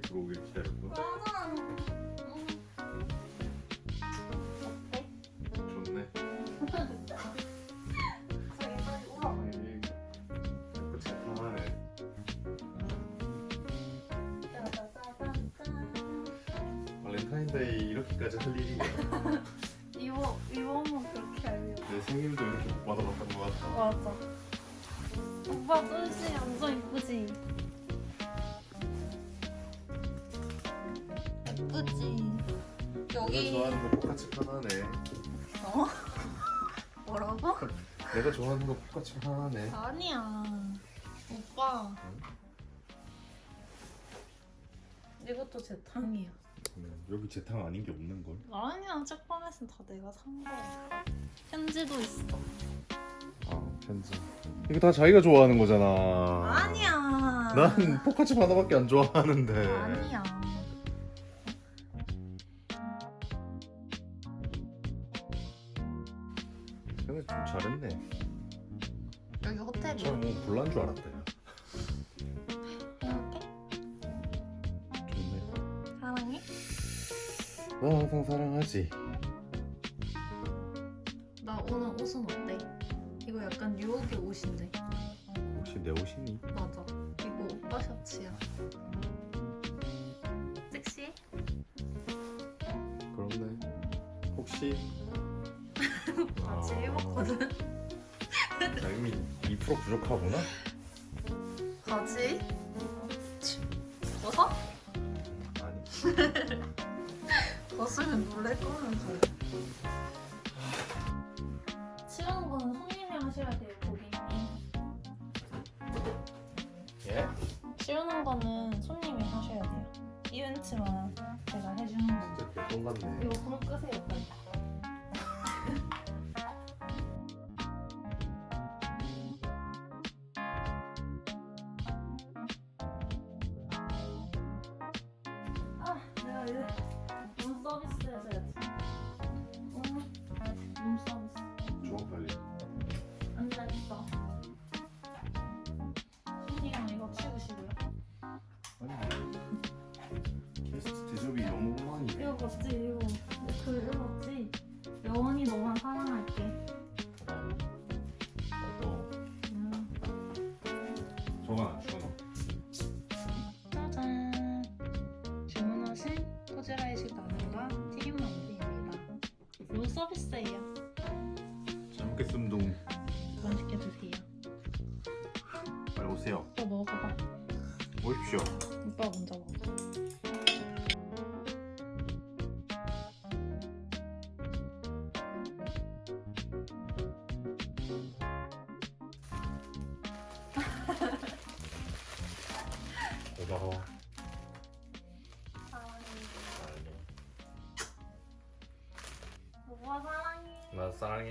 따뜻하게 들어오길 기다렸어. 맞아. 좋네. 발렌타인데이 이렇게까지 할 일이야. 이거 이거만 그렇게 알려. 내 생일도 이렇게 못 받아봤던 것 같아. 맞아. 오빠 뚜시 완전 이쁘지? 예쁘지? 내가 여기 좋아하는 거 똑같이 편하네. 어? 뭐라고? 내가 좋아하는 거 똑같이 편하네. 아니야. 오빠. 이것도 제 탕이야. 음, 여기 재탕 아닌 게 없는 걸. 아니야, 책방에선 다 내가 산 거야. 편지도 있어. 아 편지. 이거 다 자기가 좋아하는 거잖아. 아니야. 난 포카치 하나밖에 안 좋아하는데. 아니야. 좀 잘했네. 여기 호텔이야. 저뭐 불난 줄 알았대. 이렇게? 좋네. 사랑해? 나 항상 사랑하지. 나 오늘 옷은 어때? 이거 약간 뉴욕의 옷인데. 혹시 내 옷이니? 맞아. 이거 오빠 셔츠야. 섹시해? 그렇네. 혹시 같이 아. 해봤거든. 자임이 2% 부족하구나. 바지? 벗어? 아니. 벗으면 놀랄 거면서. 거는 손님이 하셔야 돼요, 고객님. 예? 치우는 거는 손님이 하셔야 돼요. 이벤트만 제가 해주는 거. 진짜 개똥 같네. 이거 불 끄세요, 빨리. 이제 룸 서비스 해줘야지. 어, 룸 서비스. 좋아 빨리. 앉아 있어. 손이랑 이거 치우시고요. 아니. 게스트 대접이 너무 엉망이네. 이거 맞지? 이거 그 이거 맞지? 영원히 너만 사랑할게. 나도 음. 저건 안 주나? 라면과 튀김 만두입니다. 룸 서비스예요. 잘 먹겠습니다. 맛있게 드세요. 빨리 오세요. 오빠 먹어봐. 오십시오. 오빠 먼저 먹어. 고마워. 啥玩意？